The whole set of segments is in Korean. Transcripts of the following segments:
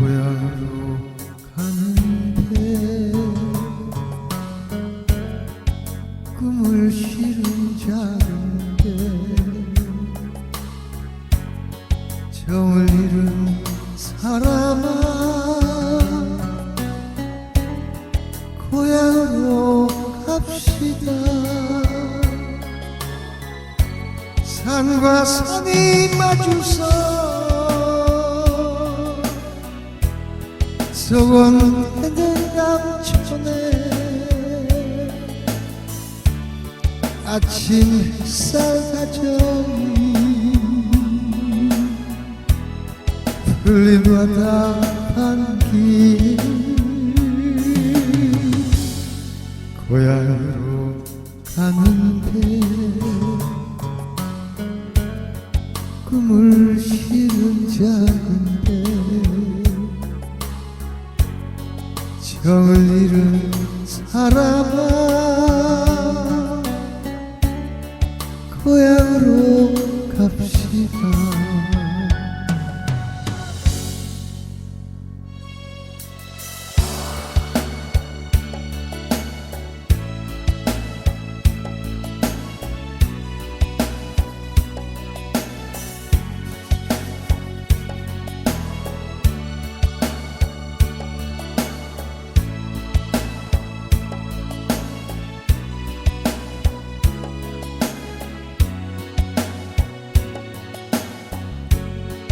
고향으로 가는데 꿈을 실은 작은데 정을 잃은 사람아 고향으로 갑시다. 산과 산이 마주서 소원되는 남촌에 아침 햇살 가져이 풀림마다 반길 고향으로 가는데 꿈을 실은 작 정을 잃은 사람아 고향으로 갑시다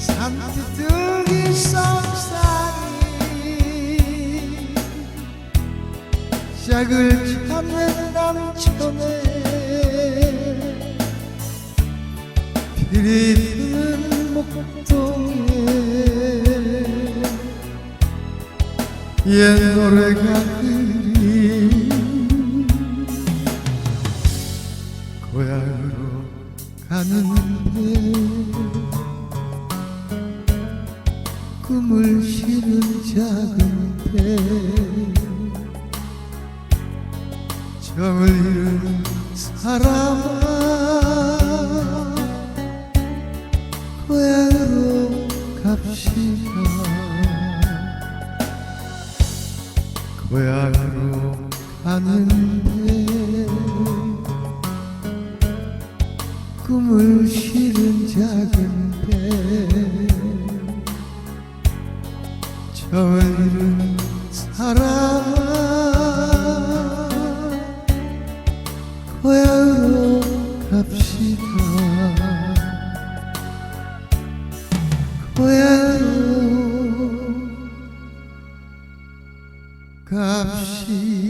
산들이 쌍쌍이 짝을 찾는 남촌에 피리 부는 목동에 옛 노래가 꿈을 실은 작은데 정을 잃은 사람아 고향으로 갑시다. 고향으로 가는데 꿈을 실은 작은데 잃은 사람아 고향으로 갑시다. 고향으로 갑시다